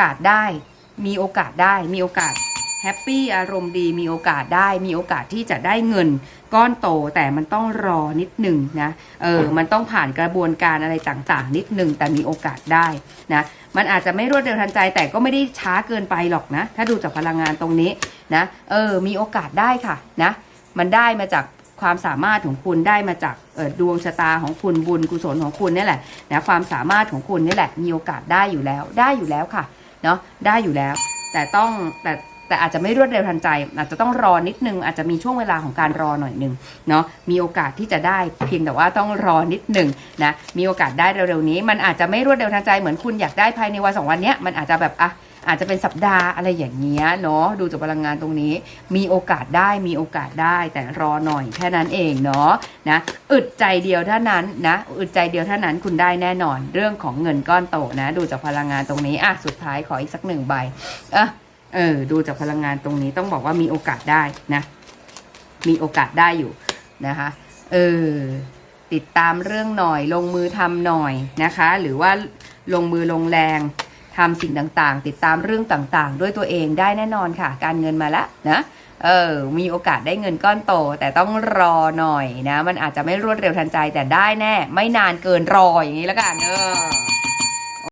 กาสได้ มีโอกาสได้ มีโอกาสแฮปปี้อารมณ์ดีมีโอกาสได้ มีโอกาสที่จะได้เงิน ก้อนโตแต่มันต้องรอนิดหนึ่งนะเออมันต้องผ่านกระบวนการอะไรต่างๆ นิดหนึ่งแต่มีโอกาสได้นะมันอาจจะไม่รวดเร็วทันใจ แต่ก็ไม่ได้ช้าเกินไปหรอกนะ ถ้าดูจากพลังงานตรงนี้นะเออมีโอกาสได้ค่ะนะมันได้มาจากความสามารถของคุณได้มาจากเออดวงชะตาของคุณบุญกุศลของคุณนี่แหละนะความสามารถของคุณนี่แหละ มีโอกาสได้อยู่แล้วได้อยู่แล้วค่ะ เนาะได้อยู่แล้ว แต่ต้องแต่ แต่อาจจะไม่รวดเร็วทันใจ อาจจะต้องรอนิดนึง อาจจะมีช่วงเวลาของการรอหน่อยหนึงเนาะมีโอกาสที่จะได้เพียงแต่ว่าต้องรอนิดนึงนะมีโอกาสได้เร็วๆนี้ มันอาจจะไม่รวดเร็วทันใจเหมือนคุณอยากได้ภายในวันสองวันเนี้ยมันอาจจะแบบอะอาจจะเป็นสัปดาห์อะไรอย่างเงี้ยเนาะดูจากพลังงานตรงนี้ มีโอกาสได้มีโอกาสได้แต่รอหน่อยแค่นั้นเองเนาะนะอึดใจเดียวเท่านั้นนะอึดใจเดียวเท่านั้นคุณได้แน่นอนเรื่องของเงินก้อนโตนะ ดูจากพลังงานตรงนี้อะสุดท้ายขออีกสักหนึ่งใบอะ เออ ดูจากพลังงานตรงนี้ต้องบอกว่ามีโอกาสได้นะ มีโอกาสได้อยู่นะคะ เออ ติดตามเรื่องหน่อย ลงมือทำหน่อยนะคะ หรือว่าลงมือลงแรงทำสิ่งต่างๆ ติดตามเรื่องต่างๆ ด้วยตัวเองได้แน่นอนค่ะ การเงินมาแล้วนะเออ มีโอกาสได้เงินก้อนโต แต่ต้องรอหน่อยนะ มันอาจจะไม่รวดเร็วทันใจแต่ได้แน่ ไม่นานเกินรออย่างนี้แล้วกันเออ